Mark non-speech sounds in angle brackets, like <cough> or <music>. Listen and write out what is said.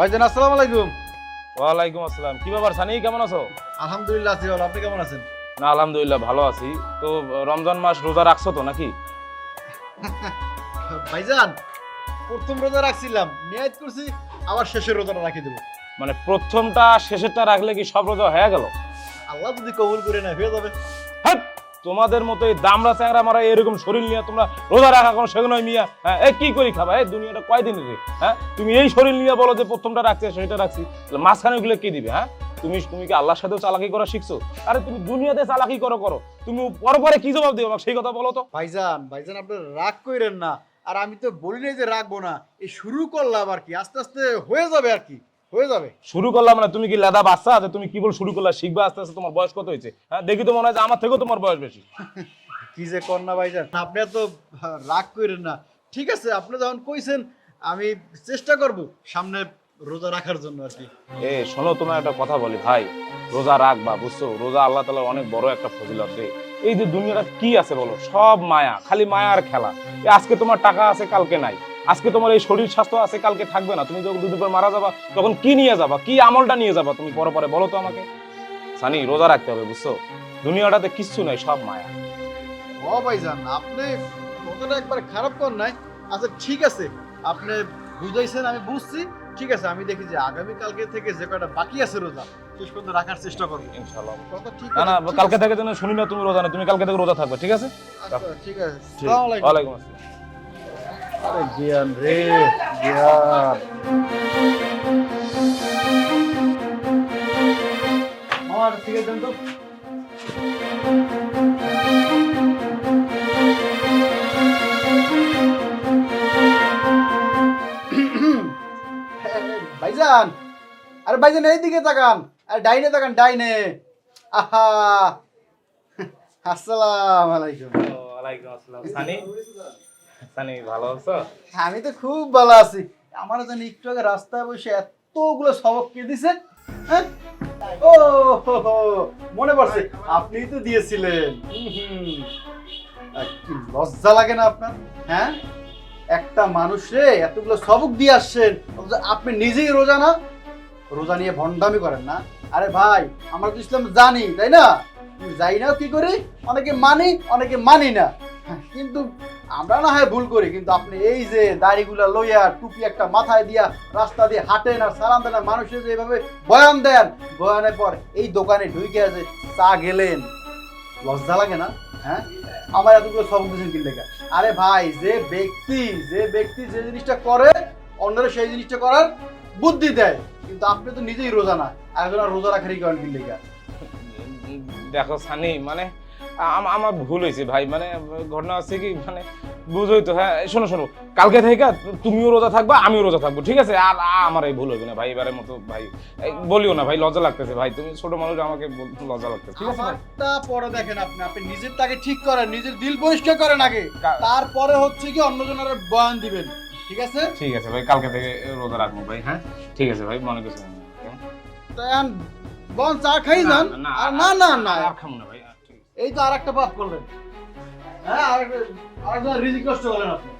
ভাইজান আসসালামু আলাইকুম। ওয়ালাইকুম আসসালাম। কি ব্যাপার সানি কেমন আছো? আলহামদুলিল্লাহ আছি ভালো আপনি কেমন আছেন? না আলহামদুলিল্লাহ ভালো আছি। তো রমজান মাস রোজা রাখছো তো নাকি? <laughs> ভাইজান প্রথম রোজা রাখছিলাম নিয়াত করছি আবার শেষের রোজাটা রাখি দেবো। মানে প্রথমটা শেষেরটা রাখলে কি সব রোজা হয়ে গেল? আল্লাহ যদি কবুল করে না হয়ে যাবে! তোমাদের মতো এই দামরা চ্যাংরা মারা এরকম শরীর নিয়ে তোমরা রোজা রাখা কোনো সেগুলো মিয়া। হ্যাঁ এই কি করি খাবা? এই দুনিয়াটা কয়দিন রে? হ্যাঁ তুমি এই শরীর নিয়ে বলো যে প্রথমটা রাখছে সেটা রাখছি। তাহলে মাঝখানে গুলো কি দিবে হ্যাঁ? তুমি তুমি কি আল্লাহর সাথেও চালাকি করা শিখছো? আরে তুমি দুনিয়াতে চালাকি করো করো। তুমি পরে পরে কি জবাব দিও সেই কথা বলো তো। ভাইজান ভাইজান, আপনি রাগ কইরেন না। আর আমি তো বলি নাই যে রাখব না। এই শুরু করলাম আর কি, আস্তে আস্তে হয়ে যাবে আর কি। হয়ে যাবে। শুরু করলাম না তুমি কি লেদা বাচ্চা? যে তুমি কি বল শুরু করলা শিখবা আস্তে আস্তে তোমার বয়স কত হয়েছে? হ্যাঁ দেখি তো মনে হয় আমার থেকেও তোমার বয়স বেশি। <laughs> কি যে কন্যা ভাইজান। আপনি এত রাগ কইরেন না। ঠিক আছে আপনি যখন কইছেন আমি চেষ্টা করব সামনে রোজা রাখার জন্য আর কি। এ শোনো তোমার একটা কথা বলি ভাই। রোজা রাখবা বুঝছ? রোজা আল্লাহ তালার অনেক বড় একটা ফজিলত রে। এই যে দুনিয়াটা কি আছে বলো? সব মায়া খালি মায়ার খেলা। আজকে তোমার টাকা আছে কালকে নাই। আজকে তোমার এই শরীর স্বাস্থ্য আছে কালকে থাকবে না। তুমি যখন দুদিন পর মারা যাবা তখন কি নিয়ে যাবা? কি আমলটা নিয়ে যাবা তুমি পরে পরে? বলো তো আমাকে। সানি রোজা রাখতে হবে বুঝছ? দুনিয়াটাতে কিচ্ছু নাই সব মায়া। ও ভাইজান আপনি কতটা একবার খারাপ কর নাই। আচ্ছা ঠিক আছে। আপনি বুঝাইছেন আমি বুঝছি। ঠিক আছে আমি দেখি যে আগামী কালকে থেকে যে কয়টা বাকি আছে রোজা শেষ পর্যন্ত রাখার চেষ্টা করব। ইনশাআল্লাহ। কথা ঠিক না না কালকে থেকে যেন শুনি না তুমি রোজা না তুমি কালকে থেকে রোজা থাকবে ঠিক আছে? আচ্ছা, ঠিক আছে। আসসালামু আলাইকুম। ওয়ালাইকুম আসসালাম। জ্ঞান রে জ্ঞান আমার ঠিক আছে তো ভাইজান আরে ভাইজান এইদিকে তাকান। আরে ডাইনে তাকান ডাইনে। আহা। আসসালামু আলাইকুম। ওয়ালাইকুম আসসালাম। সানি? সানি ভালো আছো? আমি তো খুব ভালো আছি। আমার জানি একটু আগে রাস্তায় বসে এতগুলো সবক কে দিছে হ্যাঁ? ও মনে পড়ছে আপনিই তো দিয়েছিলেন। কি লজ্জা লাগে না আপনার হ্যাঁ? একটা মানুষে এতগুলো সবক দিয়ে আসছেন আপনি নিজেই রোজা না রোজা নিয়ে ভণ্ডামি করেন না। আরে ভাই আমরা তো ইসলাম জানি তাই না? যাই না কি করি অনেকে মানি অনেকে মানি না। হ্যাঁ, কিন্তু আমরা না হয় ভুল করি, কিন্তু আপনি এই যে দাড়িগুলা লইয়া টুপি একটা মাথায় দিয়া রাস্তা দিয়ে হাঁটেন আর সালাম দেন মানুষের যে এইভাবে বয়ান দেন, বয়ানের পর এই দোকানে ঢুকে আছে চা গেলেন, লজ্জা লাগে না? হ্যাঁ? আমার এতগুলো সব দিয়েছেন কি লেখা আরে ভাই, যে ব্যক্তি যে ব্যক্তি যে জিনিসটা করে, অন্যরা সেই জিনিসটা করার বুদ্ধি দেয়, কিন্তু আপনি তো নিজেই রোজা না একজন রোজা রাখারই করেন কি লেখা দেখো সানি মানে আমার ভুল হয়েছে ভাই মানে ঘটনা হচ্ছে কি মানে বুঝোই তো হ্যাঁ শোনো শোনো কালকে থেকে তুমিও রোজা থাকবা আমিও রোজা থাকব ঠিক আছে? আর আমার এই ভুল হবে না ভাই এবারের মতো ভাই বলিও না ভাই লজ্জা লাগতেছে ভাই তুমি ছোট মানুষ আমাকে লজ্জা লাগতেছে ঠিক আছে ভাই? আমারটা পরে দেখেন আপনি আপনি নিজের তাকে ঠিক করেন নিজের দিল পরিষ্কার করেন আগে তারপরে হচ্ছে কি অন্যজনের বয়ান দিবেন ঠিক আছে? ঠিক আছে ভাই কালকে থেকে রোজা রাখব ভাই হ্যাঁ? ঠিক আছে ভাই মনে এখন বন চা খাই যান। না না না না। আর খাব না ভাই আছে। এই তো আর একটা পাপ করলেন। হ্যাঁ আর একটা রিজিক কষ্ট করলেন আপনি।